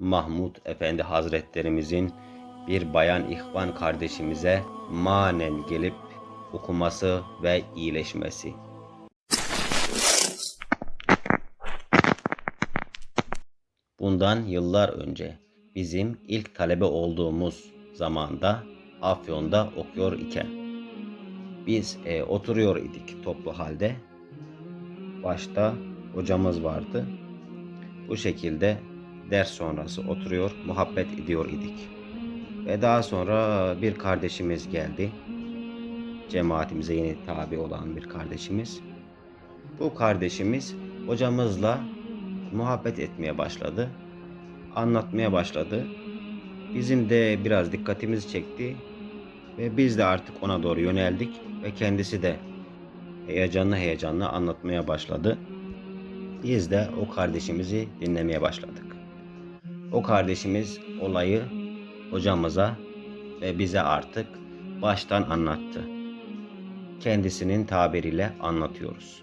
Mahmud Efendi Hazretlerimizin bir bayan ihvan kardeşimize manen gelip okuması ve iyileşmesi. Bundan yıllar önce bizim ilk talebe olduğumuz zamanda Afyon'da okuyor iken biz e, oturuyor idik toplu halde. Başta hocamız vardı. Bu şekilde ders sonrası oturuyor, muhabbet ediyor idik. Ve daha sonra bir kardeşimiz geldi. Cemaatimize yeni tabi olan bir kardeşimiz. Bu kardeşimiz hocamızla muhabbet etmeye başladı. Anlatmaya başladı. Bizim de biraz dikkatimizi çekti ve biz de artık ona doğru yöneldik ve kendisi de heyecanlı heyecanlı anlatmaya başladı. Biz de o kardeşimizi dinlemeye başladık. O kardeşimiz olayı hocamıza ve bize artık baştan anlattı. Kendisinin tabiriyle anlatıyoruz.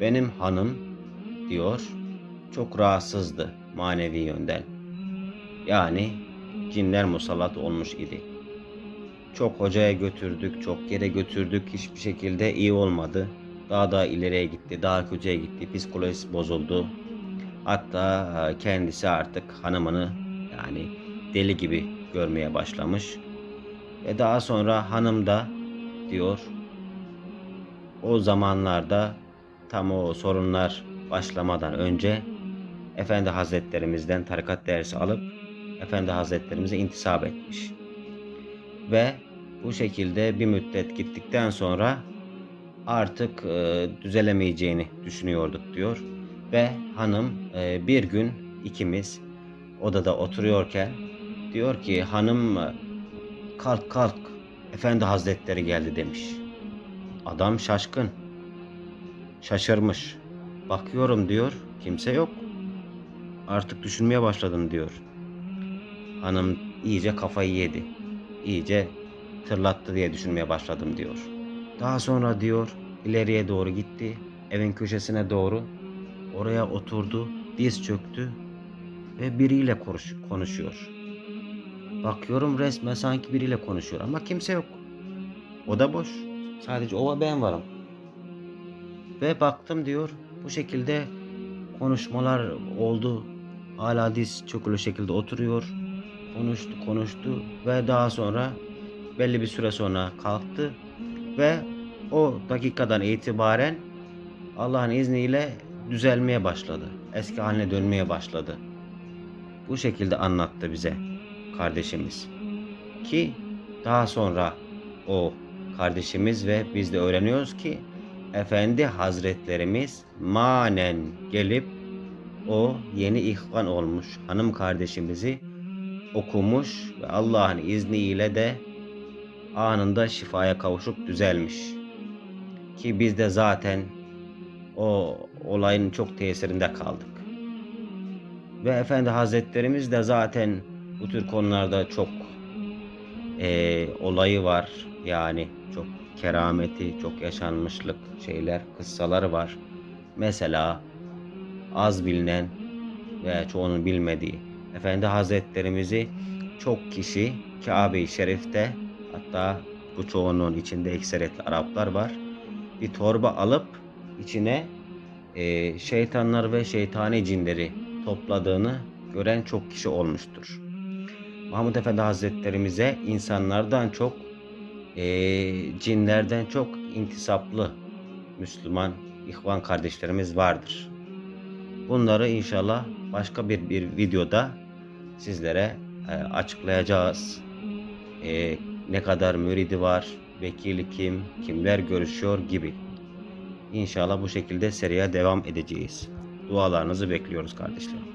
Benim hanım diyor çok rahatsızdı manevi yönden. Yani cinler musallat olmuş idi. Çok hocaya götürdük, çok yere götürdük. Hiçbir şekilde iyi olmadı. Daha da ileriye gitti, daha kötüye gitti. Psikolojisi bozuldu. Hatta e, kendisi artık hanımını yani deli gibi görmeye başlamış. Ve daha sonra hanım da diyor o zamanlarda tam o sorunlar başlamadan önce Efendi Hazretlerimizden tarikat dersi alıp Efendi Hazretlerimize intisap etmiş. Ve bu şekilde bir müddet gittikten sonra artık e, düzelemeyeceğini düşünüyorduk diyor. Ve hanım e, bir gün ikimiz odada oturuyorken diyor ki hanım e, kalk kalk Efendi Hazretleri geldi demiş. Adam şaşkın. Şaşırmış. Bakıyorum diyor kimse yok. Artık düşünmeye başladım diyor. Hanım iyice kafayı yedi. İyice tırlattı diye düşünmeye başladım diyor. Daha sonra diyor ileriye doğru gitti. Evin köşesine doğru. Oraya oturdu. Diz çöktü. Ve biriyle konuş- konuşuyor. Bakıyorum resmen sanki biriyle konuşuyor ama kimse yok. O da boş. Sadece o ve ben varım. Ve baktım diyor bu şekilde konuşmalar oldu. Hala diz çökülü şekilde oturuyor. Konuştu konuştu ve daha sonra belli bir süre sonra kalktı ve o dakikadan itibaren Allah'ın izniyle düzelmeye başladı. Eski haline dönmeye başladı. Bu şekilde anlattı bize kardeşimiz. Ki daha sonra o kardeşimiz ve biz de öğreniyoruz ki Efendi Hazretlerimiz manen gelip o yeni ihvan olmuş hanım kardeşimizi okumuş ve Allah'ın izniyle de anında şifaya kavuşup düzelmiş. Ki biz de zaten o olayın çok tesirinde kaldık. Ve Efendi Hazretlerimiz de zaten bu tür konularda çok eee, olayı var. Yani çok kerameti, çok yaşanmışlık şeyler, kıssaları var. Mesela az bilinen ve çoğunun bilmediği Efendi Hazretlerimizi çok kişi Kabe-i Şerif'te hatta bu çoğunluğun içinde ekseretli Araplar var. Bir torba alıp içine e, şeytanlar ve şeytani cinleri topladığını gören çok kişi olmuştur. Mahmud Efendi Hazretlerimize insanlardan çok e, cinlerden çok intisaplı Müslüman ihvan kardeşlerimiz vardır. Bunları inşallah başka bir, bir videoda sizlere e, açıklayacağız. E, ne kadar müridi var, vekili kim, kimler görüşüyor gibi. İnşallah bu şekilde seriye devam edeceğiz. Dualarınızı bekliyoruz kardeşlerim.